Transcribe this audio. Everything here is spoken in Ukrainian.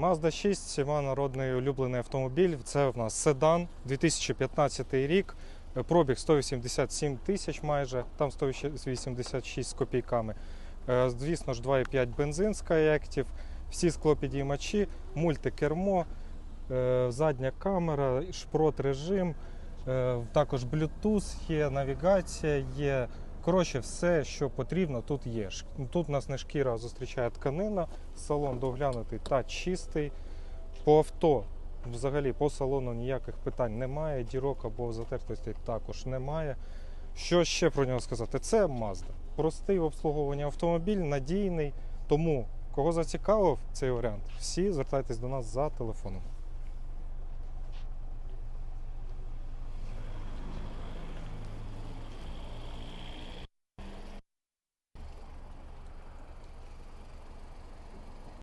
Mazda 6 всіма народний улюблений автомобіль. Це в нас седан 2015 рік. Пробіг 187 тисяч майже, там 186 з копійками. Е, Звісно ж, 2,5 бензин Skyactiv, всі склопідіймачі, мультикермо, е, задня камера, шпрот режим, е, також Bluetooth є, навігація є. Коротше, все, що потрібно, тут є. Тут у нас не шкіра, зустрічає тканина, салон доглянутий та чистий. По авто, взагалі, по салону ніяких питань немає, дірок або затертостей також немає. Що ще про нього сказати? Це Mazda. Простий в обслуговуванні автомобіль, надійний. Тому, кого зацікавив цей варіант, всі звертайтесь до нас за телефоном.